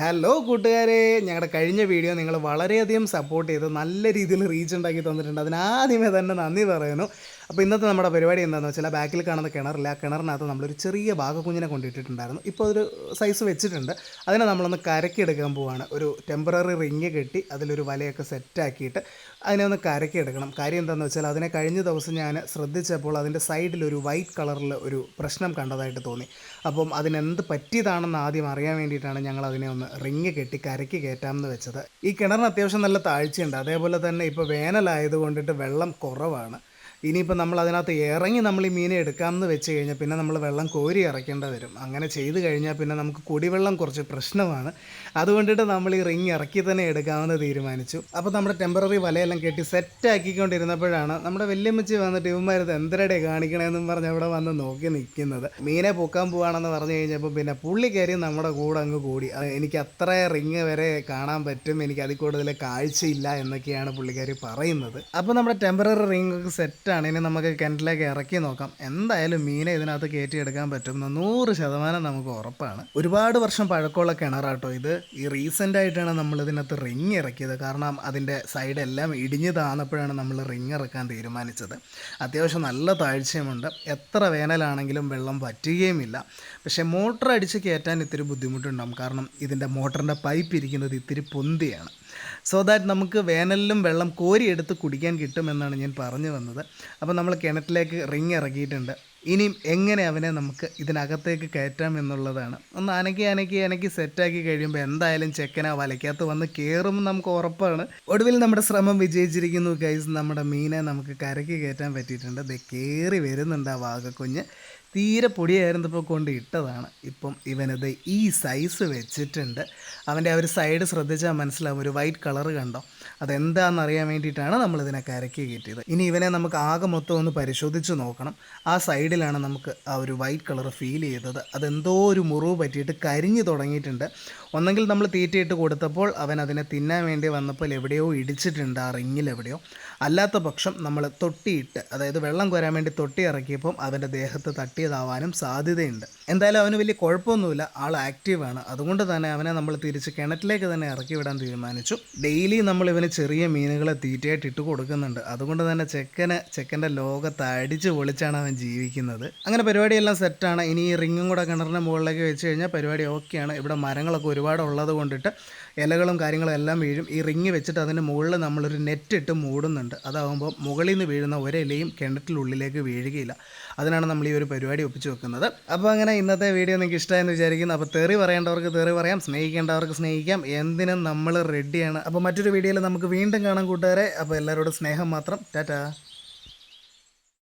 Hello കൂട്ടുകാരെ. ഞങ്ങളുടെ കഴിഞ്ഞ വീഡിയോ നിങ്ങൾ വളരെയധികം സപ്പോർട്ട് ചെയ്ത് നല്ല രീതിയിൽ റീച്ച് ഉണ്ടാക്കി തന്നിട്ടുണ്ട്. അതിനാദ്യമേ തന്നെ നന്ദി പറയുന്നു. അപ്പോൾ ഇന്നത്തെ നമ്മുടെ പരിപാടി എന്താണെന്ന് വെച്ചാൽ ബാക്കിൽ കാണുന്ന കിണറില്ല ആ കിണറിനകത്ത് നമ്മളൊരു ചെറിയ ഭാഗക്കുഞ്ഞിനെ കൊണ്ടിട്ടിട്ടുണ്ടായിരുന്നു. ഇപ്പോൾ ഒരു സൈസ് വെച്ചിട്ടുണ്ട്. അതിനെ നമ്മളൊന്ന് കരക്കിയെടുക്കാൻ പോവാണ്. ഒരു ടെമ്പററി റിങ് കെട്ടി അതിലൊരു വലയൊക്കെ സെറ്റാക്കിയിട്ട് അതിനെ ഒന്ന് കരക്കിയെടുക്കണം. കാര്യം എന്താണെന്ന് വെച്ചാൽ അതിനെ കഴിഞ്ഞ ദിവസം ഞാൻ ശ്രദ്ധിച്ചപ്പോൾ അതിന്റെ സൈഡിൽ ഒരു വൈറ്റ് കളറിൽ ഒരു പ്രശ്നം കണ്ടതായിട്ട് തോന്നി. അപ്പം അതിനെന്ത് പറ്റിയതാണെന്ന് ആദ്യം അറിയാൻ വേണ്ടിയിട്ടാണ് ഞങ്ങൾ അതിനെ ഒന്ന് റിങ് കെട്ടി കരയ്ക്ക് കയറ്റാമെന്ന് വെച്ചത്. ഈ കിണറിന് അത്യാവശ്യം നല്ല താഴ്ചയുണ്ട്. അതേപോലെ തന്നെ ഇപ്പോൾ വേനലായത് കൊണ്ടിട്ട് വെള്ളം കുറവാണ്. ഇനിയിപ്പോൾ നമ്മൾ അതിനകത്ത് ഇറങ്ങി നമ്മൾ ഈ മീനെ എടുക്കാമെന്ന് വെച്ച് കഴിഞ്ഞാൽ പിന്നെ നമ്മൾ വെള്ളം കോരി ഇറക്കേണ്ടി വരും. അങ്ങനെ ചെയ്ത് കഴിഞ്ഞാൽ പിന്നെ നമുക്ക് കുടിവെള്ളം കുറച്ച് പ്രശ്നമാണ്. അതുകൊണ്ടിട്ട് നമ്മൾ ഈ റിങ് ഇറക്കി തന്നെ എടുക്കാമെന്ന് തീരുമാനിച്ചു. അപ്പോൾ നമ്മുടെ ടെമ്പററി വലയെല്ലാം കെട്ടി സെറ്റ് ആക്കിക്കൊണ്ടിരുന്നപ്പോഴാണ് നമ്മുടെ വല്യമ്മച്ചി വന്നിട്ട് ഇവന്മാരത് എന്തരടെ കാണിക്കണമെന്നും പറഞ്ഞ് അവിടെ വന്ന് നോക്കി നിൽക്കുന്നത്. മീനെ പൊക്കാൻ പോവാണെന്ന് പറഞ്ഞു കഴിഞ്ഞപ്പോൾ പിന്നെ പുള്ളിക്കാരി നമ്മുടെ കൂടെ അങ്ങ് കൂടി. എനിക്ക് അത്ര റിങ് വരെ കാണാൻ പറ്റും. എനിക്ക് അതിൽ കൂടുതൽ കാഴ്ചയില്ല എന്നൊക്കെയാണ് പുള്ളിക്കാരി പറയുന്നത്. അപ്പോൾ നമ്മുടെ ടെമ്പററി റിങ് ഒക്കെ സെറ്റാണ് ഇനി നമുക്ക് കിണറ്റിലേക്ക് ഇറക്കി നോക്കാം. എന്തായാലും മീനെ ഇതിനകത്ത് കയറ്റിയെടുക്കാൻ പറ്റും നൂറ് ശതമാനം നമുക്ക് ഉറപ്പാണ്. ഒരുപാട് വർഷം പഴക്കമുള്ള കിണറാട്ടോ ഇത്. ഈ റീസെന്റ് ആയിട്ടാണ് നമ്മൾ ഇതിനകത്ത് റിങ് ഇറക്കിയത്. കാരണം അതിന്റെ സൈഡെല്ലാം ഇടിഞ്ഞു താന്നപ്പോഴാണ് നമ്മൾ റിങ് ഇറക്കാൻ തീരുമാനിച്ചത്. അത്യാവശ്യം നല്ല താഴ്ചയുമുണ്ട്. എത്ര വേനലാണെങ്കിലും വെള്ളം പറ്റുകയുമില്ല പക്ഷേ മോട്ടർ അടിച്ച് കയറ്റാൻ ഇത്തിരി ബുദ്ധിമുട്ടുണ്ടാകും. കാരണം ഇതിന്റെ മോട്ടറിന്റെ പൈപ്പ് ഇരിക്കുന്നത് ഇത്തിരി പൊന്തിയാണ്. സോ ദാറ്റ് നമുക്ക് വേനലിലും വെള്ളം കോരിയെടുത്ത് കുടിക്കാൻ കിട്ടുമെന്നാണ് ഞാൻ പറഞ്ഞു വന്നത്. അപ്പോൾ നമ്മൾ കിണറ്റിലേക്ക് റിങ് ഇറക്കിയിട്ടുണ്ട് ഇനിയും എങ്ങനെ അവനെ നമുക്ക് ഇതിനകത്തേക്ക് കയറ്റാം എന്നുള്ളതാണ്. ഒന്ന് അനക്കി അനക്കി അനക്കി സെറ്റാക്കി കഴിയുമ്പോൾ എന്തായാലും ചെക്കനാ വലയ്ക്കകത്ത് വന്ന് കയറും നമുക്ക് ഉറപ്പാണ്. ഒടുവിൽ നമ്മുടെ ശ്രമം വിജയിച്ചിരിക്കുന്നു ഗൈസ് നമ്മുടെ മീനെ നമുക്ക് കരയ്ക്ക് കയറ്റാൻ പറ്റിയിട്ടുണ്ട്. ദേ കയറി വരുന്നുണ്ട് ആ വാഗക്കുഞ്ഞ്. തീരെ പൊടിയായിരുന്നപ്പോൾ കൊണ്ട് ഇട്ടതാണ്. ഇപ്പം ഇവനത് ഈ സൈസ് വെച്ചിട്ടുണ്ട്. അവന്റെ ആ ഒരു സൈഡ് ശ്രദ്ധിച്ചാൽ മനസ്സിലാവും. ഒരു വൈറ്റ് കളർ കണ്ടോ? അതെന്താണെന്ന് അറിയാൻ വേണ്ടിയിട്ടാണ് നമ്മളിതിനെ കരക്കി കയറ്റിയത്. ഇനി ഇവനെ നമുക്ക് ആകെ മൊത്തം ഒന്ന് പരിശോധിച്ച് നോക്കണം. ആ സൈഡിലാണ് നമുക്ക് ആ ഒരു വൈറ്റ് കളർ ഫീൽ ചെയ്തത്. അതെന്തോ ഒരു മുറിവ് പറ്റിയിട്ട് കരിഞ്ഞു തുടങ്ങിയിട്ടുണ്ട്. ഒന്നെങ്കിൽ നമ്മൾ തീറ്റയിട്ട് കൊടുത്തപ്പോൾ അവൻ അതിനെ തിന്നാൻ വേണ്ടി വന്നപ്പോൾ എവിടെയോ ഇടിച്ചിട്ടുണ്ട് ആ റിങ്ങിൽ എവിടെയോ. അല്ലാത്ത പക്ഷം നമ്മൾ തൊട്ടിയിട്ട് അതായത് വെള്ളം കോരാൻ വേണ്ടി തൊട്ടി ഇറക്കിയപ്പം അവന്റെ ദേഹത്ത് തട്ടിയതാവാനും സാധ്യതയുണ്ട്. എന്തായാലും അവന് വലിയ കുഴപ്പമൊന്നുമില്ല. ആൾ ആക്റ്റീവാണ് അതുകൊണ്ട് തന്നെ അവനെ നമ്മൾ തിരിച്ച് കിണറ്റിലേക്ക് തന്നെ ഇറക്കി വിടാൻ തീരുമാനിച്ചു. ഡെയിലി നമ്മൾ ഇവന് ചെറിയ മീനുകളെ തീറ്റയായിട്ട് ഇട്ട് കൊടുക്കുന്നുണ്ട്. അതുകൊണ്ട് തന്നെ ചെക്കന് ചെക്കന്റെ ലോകത്ത് അടിച്ച് പൊളിച്ചാണ് അവൻ ജീവിക്കുന്നത്. അങ്ങനെ പരിപാടിയെല്ലാം സെറ്റാണ്. ഇനി ഈ റിങ്ങും കൂടെ കിണറിന്റെ മുകളിലേക്ക് വെച്ച് കഴിഞ്ഞാൽ പരിപാടി ഓക്കെയാണ്. ഇവിടെ മരങ്ങളൊക്കെ ഒരുപാട് ഉള്ളത് കൊണ്ടിട്ട് ഇലകളും കാര്യങ്ങളും എല്ലാം വീഴും. ഈ റിങ് വെച്ചിട്ട് അതിന്റെ മുകളിൽ നമ്മളൊരു നെറ്റ് ഇട്ട് മൂടുന്നുണ്ട്. അതാകുമ്പോൾ മുകളിൽ നിന്ന് വീഴുന്ന ഒരിലയും കിണറ്റിനുള്ളിലേക്ക് വീഴുകയില്ല. അതിനാണ് നമ്മൾ ഈ ഒരു പരിപാടി ഒപ്പിച്ചു വെക്കുന്നത്. അപ്പോൾ അങ്ങനെ ഇന്നത്തെ വീഡിയോ നിങ്ങൾക്ക് ഇഷ്ടമായെന്ന് വിചാരിക്കുന്നു. അപ്പോൾ തെറി പറയേണ്ടവർക്ക് തെറി പറയാം. സ്നേഹിക്കേണ്ടവർക്ക് സ്നേഹിക്കാം. എന്തിനും നമ്മൾ റെഡിയാണ് അപ്പോൾ മറ്റൊരു വീഡിയോയിൽ നമുക്ക് വീണ്ടും കാണാം കൂട്ടുകാരെ. അപ്പോൾ എല്ലാവരോടും സ്നേഹം മാത്രം. ടാറ്റാ.